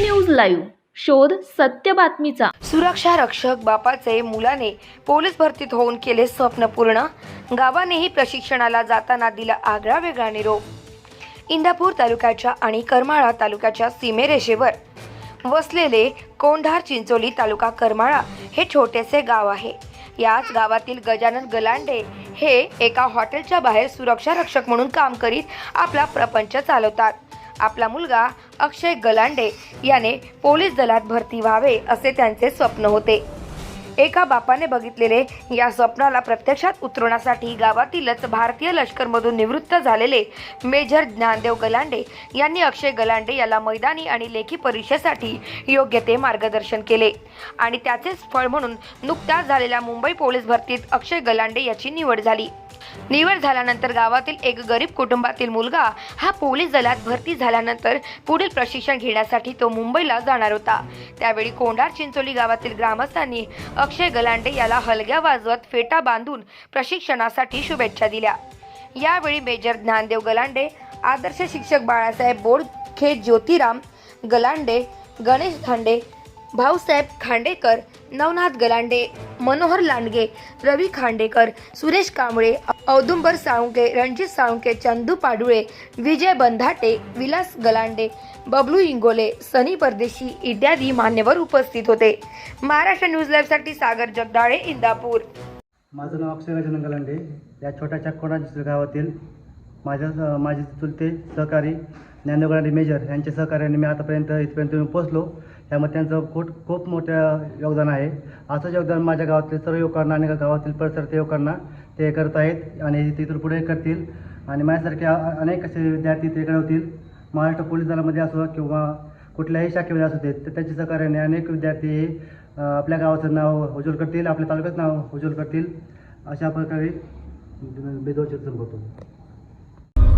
News live. शोध सत्य बातमीचा. सुरक्षा रक्षक बापाचे मुलाने पोलीस भरतीत होऊन केले स्वप्न पूर्ण. गावानेही प्रशिक्षणाला जाताना दिला आगळा वेगळा निरोप. इंदापूर तालुक्याच्या आणि करमाळा तालुक्याच्या सीमेरेषेवर वसलेले कोंढार चिंचोली तालुका करमाळा हे छोटेसे गाव आहे. याच गावातील गजानन गलांडे हे एका हॉटेलच्या बाहेर सुरक्षा रक्षक म्हणून काम करीत आपला प्रपंच चालवतात. आपला मुलगा अक्षय गलांडे याने पोलीस दलात भरती व्हावे असे त्यांचे स्वप्न होते. एका बापाने बघितलेले या स्वप्नाला प्रत्यक्षात उतरवण्यासाठी गावातीलच भारतीय लष्करमधून निवृत्त झालेले मेजर ज्ञानदेव गलांडे यांनी अक्षय गलांडे याला मैदानी आणि लेखी परीक्षेसाठी योग्य ते मार्गदर्शन केले आणि त्याचेच फळ म्हणून नुकत्याच झालेल्या मुंबई पोलीस भरतीत अक्षय गलांडे याची निवड झाली. निवड झाल्यानंतर गावातील एक गरीब कुटुंबातील मुलगा हा पोलीस दलात भरती झाल्यानंतर पुढील प्रशिक्षण घेण्यासाठी तो मुंबईला जाणार होता. त्यावेळी कोंढार चिंचोली गावातील ग्रामस्थांनी अक्षय गलांडे याला हलग्या वाजवत फेटा बांधून प्रशिक्षणासाठी शुभेच्छा दिल्या. यावेळी मेजर ज्ञानदेव गलांडे आदर्श शिक्षक बाळासाहेब बोडखे ज्योतिराम गलांडे गणेश धांडे भाऊसाहेब खांडेकर नवनाथ गलांडे मनोहर लांडगे रवी खांडेकर सुरेश कांबळे औदुंबर साळुंके रणजित साळुंके चंदू पाडुळे विजय बंधाटे विलास गलांडे बबलू इंगोले सनी परदेशी इत्यादी मान्यवर उपस्थित होते. महाराष्ट्र न्यूज लाईव्हसाठी सागर जगदाळे इंदापूर. माझं नाव अक्षय गजानन गलांडे. या छोट्याच्या कोणाच्या गावातील माझ्या माझे चुलते सहकारी ज्ञानदेव मेजर यांच्या सहकार्याने मी आतापर्यंत इथपर्यंत मी पोचलो त्यामध्ये त्यांचं खूप खूप मोठं योगदान आहे. असंच योगदान माझ्या गावातील सर्व युवकांना आणि गावातील परिसरातील युवकांना ते करत आहेत आणि तिथून पुढे करतील. आणि माझ्यासारखे अनेक असे विद्यार्थी ते घडवतील महाराष्ट्र पोलीस दलामध्ये असो किंवा कुठल्याही शाखेमध्ये असू देत तर त्याच्या सहकार्याने अनेक विद्यार्थी हे आपल्या गावाचं नाव उज्ज्वल करतील आपल्या तालुक्याचं नाव उज्ज्वल करतील. अशा प्रकारे बेदोचित संपवतो.